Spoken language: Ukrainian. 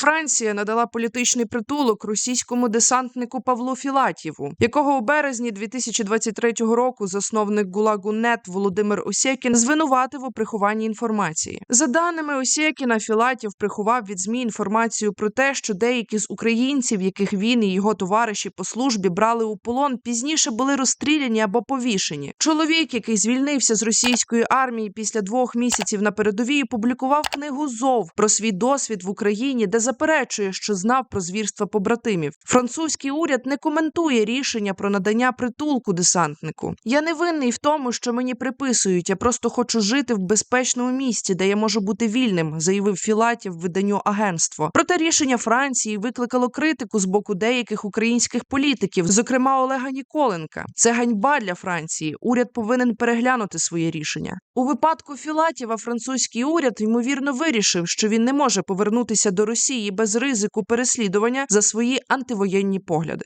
Франція надала політичний притулок російському десантнику Павлу Філатєву, якого у березні 2023 року засновник Гулагу НЕТ Володимир Осєкін звинуватив у прихованні інформації. За даними Осєкіна, Філатєв приховав від змі інформацію про те, що деякі з українців, яких він і його товариші по службі брали у полон, пізніше були розстріляні або повішені. Чоловік, який звільнився з російської армії після двох місяців на передовій, публікував книгу Зов про свій досвід в Україні, де заперечує, що знав про звірства побратимів. Французький уряд не коментує рішення про надання притулку десантнику. Я не винний в тому, що мені приписують. Я просто хочу жити в безпечному місті, де я можу бути вільним, заявив Філатів виданню агентство. Проте рішення Франції викликало критику з боку деяких українських політиків, зокрема Олега Ніколенка. Це ганьба для Франції. Уряд повинен переглянути своє рішення. У випадку Філатєва французький уряд ймовірно вирішив, що він не може повернутися до Росії без ризику переслідування за свої антивоєнні погляди.